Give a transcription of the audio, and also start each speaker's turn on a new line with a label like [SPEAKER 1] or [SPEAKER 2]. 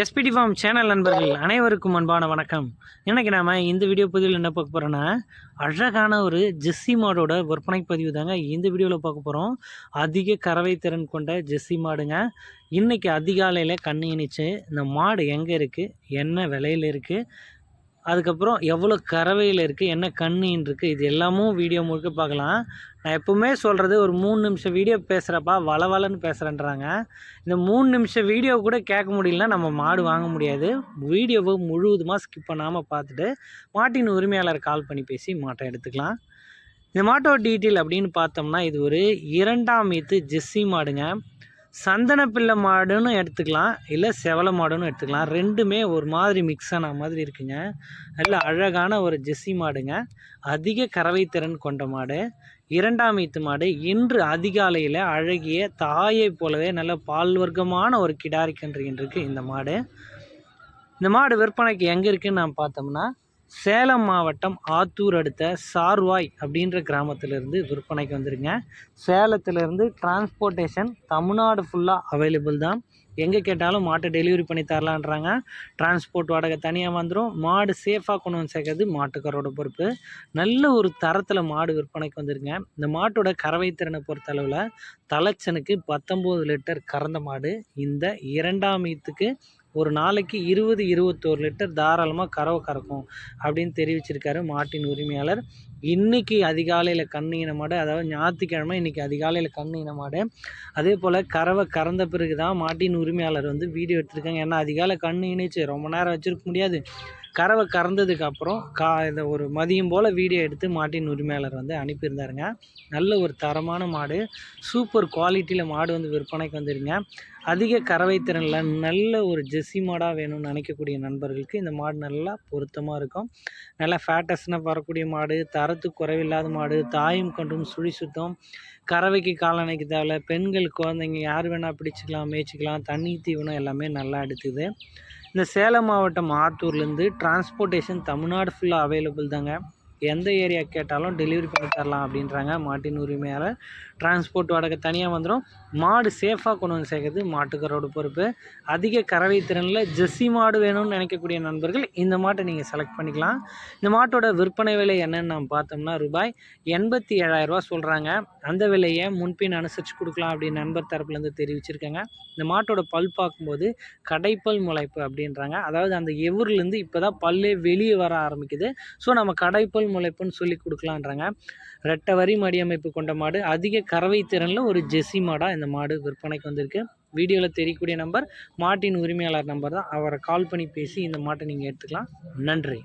[SPEAKER 1] SPD form channel நண்பர்கள் அனைவருக்கும் அன்பான வணக்கம். இன்றைக்கி நாம் இந்த வீடியோ பதிவில் என்ன பார்க்க போகிறோன்னா அழகான ஒரு ஜெஸ்ஸி மாடோட விற்பனை பதிவு தாங்க இந்த வீடியோவில் பார்க்க போகிறோம் அதிக கறவை திறன் கொண்ட ஜெஸ்ஸி மாடுங்க. இன்றைக்கி அதிகாலையில் கண்ணு இணைச்சு இந்த மாடு எங்கே இருக்குது என்ன விலையில் இருக்குது அதுக்கப்புறம் எவ்வளோ கறவையில் இருக்குது என்ன கண்ணின்னு இருக்குது இது எல்லாமும் வீடியோ முழுக்க பார்க்கலாம். நான் எப்போவுமே சொல்கிறது ஒரு மூணு நிமிஷம் வீடியோ பேசுகிறப்பா வளவலன்னு பேசுகிறேன்றாங்க இந்த மூணு நிமிஷம் வீடியோ கூட கேட்க முடியலனா நம்ம மாடு வாங்க முடியாது. வீடியோவை முழுவதுமாக ஸ்கிப் பண்ணாமல் பார்த்துட்டு மாட்டின் உரிமையாளர் கால் பண்ணி பேசி மாட்டை எடுத்துக்கலாம். இந்த மாட்டோட டீட்டெயில் அப்படின்னு பார்த்தோம்னா இது ஒரு இரண்டாம் ஈத்து ஜெஸ்ஸி மாடுங்க. சந்தன பிள்ளை மாடுன்னு எடுத்துக்கலாம் இல்லை செவல மாடுன்னு எடுத்துக்கலாம். ரெண்டுமே ஒரு மாதிரி மிக்ஸ் ஆன மாதிரி இருக்குங்க. நல்ல அழகான ஒரு ஜெஸ்ஸி மாடுங்க. அதிக கறவை திறன் கொண்ட மாடு. இரண்டாம் ஈத்து மாடு. இன்று அதிகாலையில் அழகிய தாயை போலவே நல்ல பால் வர்க்கமான ஒரு கிடாரி கன்றுகின்றிருக்கு இந்த மாடு. இந்த மாடு விற்பனைக்கு எங்கே இருக்குன்னு நான் பார்த்தோம்னா சேலம் மாவட்டம் ஆத்தூர் அடுத்த சார்வாய் அப்படின்ற கிராமத்திலேருந்து விற்பனைக்கு வந்துருங்க. சேலத்திலேருந்து டிரான்ஸ்போர்ட்டேஷன் தமிழ்நாடு ஃபுல்லாக அவைலபிள் தான். எங்கே கேட்டாலும் மாட்டை டெலிவரி பண்ணி தரலான்றாங்க. டிரான்ஸ்போர்ட் வாடகை தனியாக வந்துடும் மாடு சேஃபாக கொண்டு வந்து சேர்க்கறது மாட்டுக்காரோட பொறுப்பு. நல்ல ஒரு தரத்தில் மாடு விற்பனைக்கு வந்துருங்க. இந்த மாட்டோட கறவை திறனை பொறுத்தளவில் தலைச்சனுக்கு பத்தொம்போது லிட்டர் கறந்த மாடு. இந்த இரண்டாம் ஈத்துக்கு ஒரு நாளைக்கு இருபது இருபத்தோரு லிட்டர் தாராளமாக கறவை கறக்கும் அப்படின்னு தெரிவிச்சிருக்காரு மாட்டின் உரிமையாளர். இன்றைக்கி அதிகாலையில் கண்ணின மாடு அதாவது ஞாயிற்றுக்கிழமை இன்றைக்கி அதிகாலையில் கண்ணின மாடு. அதே போல் கறவை கறந்த பிறகு தான் மாட்டின் உரிமையாளர் வந்து வீடியோ எடுத்திருக்காங்க. ஏன்னா அதிகாலை கண்ணு இணைச்சு ரொம்ப நேரம் வச்சுருக்க முடியாது. கறவை கறந்ததுக்கு அப்புறம் கா இந்த ஒரு மதியம் போல் வீடியோ எடுத்து மாட்டின் உரிமையாளர் வந்து அனுப்பியிருந்தாருங்க. நல்ல ஒரு தரமான மாடு. சூப்பர் குவாலிட்டியில் மாடு வந்து விற்பனைக்கு வந்துருங்க. அதிக கறவை திறனில் நல்ல ஒரு ஜெஸ்ஸி மாடாக வேணும்னு நினைக்கக்கூடிய நண்பர்களுக்கு இந்த மாடு நல்லா பொருத்தமாக இருக்கும். நல்லா ஃபேட்டஸ்னால் வரக்கூடிய மாடு தரத்து குறைவில்லாத மாடு தாயும் கொண்டும் சுழி சுத்தம் கறவைக்கு காலணைக்கு தேவை பெண்கள் குழந்தைங்க யார் வேணால் பிடிச்சிக்கலாம் மேய்ச்சிக்கலாம் தண்ணி தீவனம் எல்லாமே நல்லா எடுத்துது. இந்த சேலம் மாவட்டம் ஆத்தூர்லேருந்து டிரான்ஸ்போர்ட்டேஷன் தமிழ்நாடு ஃபுல்லாக அவைலபிள் தாங்க. எந்த ஏரியா கேட்டாலும் டெலிவரி பண்ணி தரலாம் அப்படின்றாங்க. மாட்டின் உரிமையாளர் டிரான்ஸ்போர்ட் வாடகை தனியாக வந்துடும் மாடு சேஃபாக கொண்டு வந்து சேர்க்கறது மாட்டுக்காரோட பொறுப்பு. அதிக கறவை திறனில் ஜெஸ்ஸி மாடு வேணும்னு நினைக்கக்கூடிய நண்பர்கள் இந்த மாட்டை நீங்கள் செலக்ட் பண்ணிக்கலாம். இந்த மாட்டோட விற்பனை விலை என்னன்னு நம்ம பார்த்தோம்னா ரூபாய் எண்பத்தி ஏழாயிரரூபா சொல்கிறாங்க அந்த விலையை முன்பின் அனுசரித்து கொடுக்கலாம் அப்படின்னு நண்பர் தரப்புலேருந்து தெரிவிச்சிருக்காங்க. இந்த மாட்டோட பல் பார்க்கும்போது கடைப்பல் முளைப்பு அப்படின்றாங்க. அதாவது அந்த எவர்லேருந்து இப்போ தான் பல்லே வெளியே வர ஆரம்பிக்குது. ஸோ நம்ம கடைப்பல் முளைப்புன்னு சொல்லி கொடுக்கலான்றாங்க. ரெட்டை வரி மடி அமைப்பு கொண்ட மாடு அதிக கறவை திறனில் ஒரு ஜெஸ்ஸி மாடாக இந்த மாடு விற்பனைக்கு வந்திருக்கு. வீடியோவில் தெரியக்கூடிய நம்பர் மாட்டின் உரிமையாளர் நம்பர் தான். அவரை கால் பண்ணி பேசி இந்த மாட்டை நீங்கள் எடுத்துக்கலாம். நன்றி.